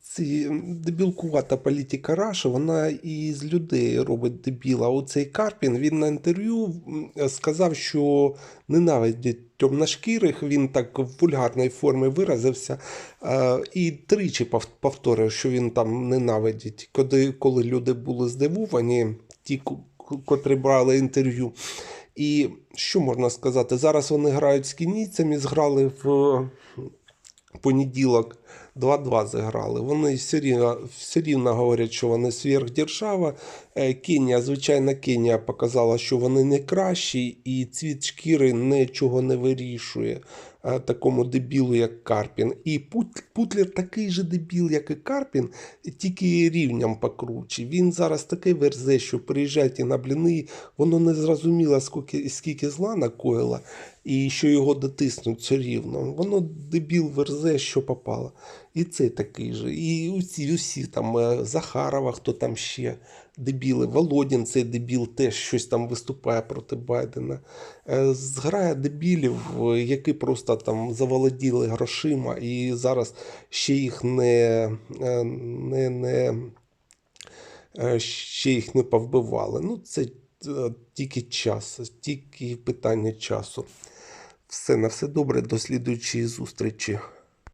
ці дебілкувата політика Раші, вона і з людей робить дебіла. Оцей Карпін він на інтерв'ю сказав, що ненавидить темношкірих, він так в вульгарній формі виразився. е, І тричі повторив, що він там ненавидить. Коли, коли люди були здивовані, ті, котрі брали інтерв'ю. І що можна сказати? Зараз вони грають з кінійцями, зграли в понеділок 2-2 зіграли. Вони все рівно, все рівно говорять, що вони сверхдержава. Е, Кенія, звичайно, Кенія показала, що вони не кращі, і цвіт шкіри нічого не вирішує е, такому дебілу, як Карпін. І Пут- Путлер такий же дебіл, як і Карпін, тільки рівнем покруче. Він зараз таке верзе, що приїжджають на бліни, воно не зрозуміло, скільки, скільки зла накоїло, і що його дотиснуть все рівно. Воно дебіл верзе, що попало. І це такий же. І усі, усі там е, Захарова, хто там ще дебіли. Володін, цей дебіл, теж щось там виступає проти Байдена. Е, Зграя дебілів, які просто там заволоділи грошима, і зараз ще їх не, е, не, не ще їх не повбивали. Ну, це тільки час, тільки питання часу. Все на все добре, до слідуючої зустрічі.